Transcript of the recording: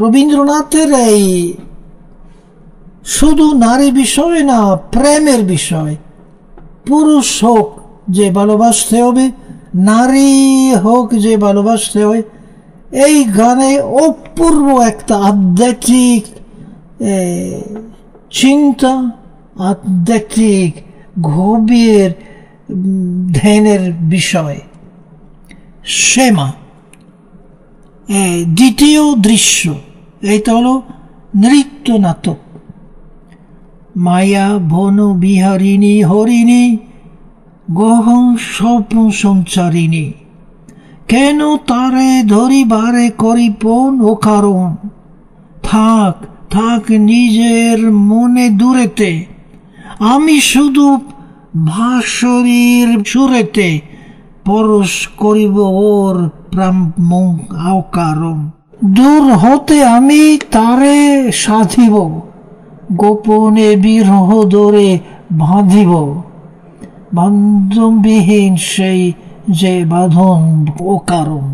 রবীন্দ্রনাথের এই শুধু নারী বিষয় না প্রেমের বিষয়। পুরুষ হোক যে ভালোবাসতে হবে, নারী হোক যে ভালোবাসতে হয় এই গানে অপূর্ব একটা আধ্যাত্মিক চিন্তা, আধ্যাত্মিক, গভীর ধ্যানের বিষয়। শ্যামা। দ্বিতীয় দৃশ্য এটা হলো নৃত্য নাটক। মায়া, বন, বিহারিণী, হরিণী, গহন, স্বপ্ন সঞ্চারিণী। কেন তারে ধরিবারে করিপন ও কারণ? থাক থাক নিজের মনে দূরেতে। আমি শুধু ভাসরীর সুরেতে পরশ করিব ওর প্রাম দূর হতে আমি তারে সাধিব, গোপনে বিরহ দরে বাঁধিব। বান্ধববিহীন সেই যে বাঁধন ও কারণ।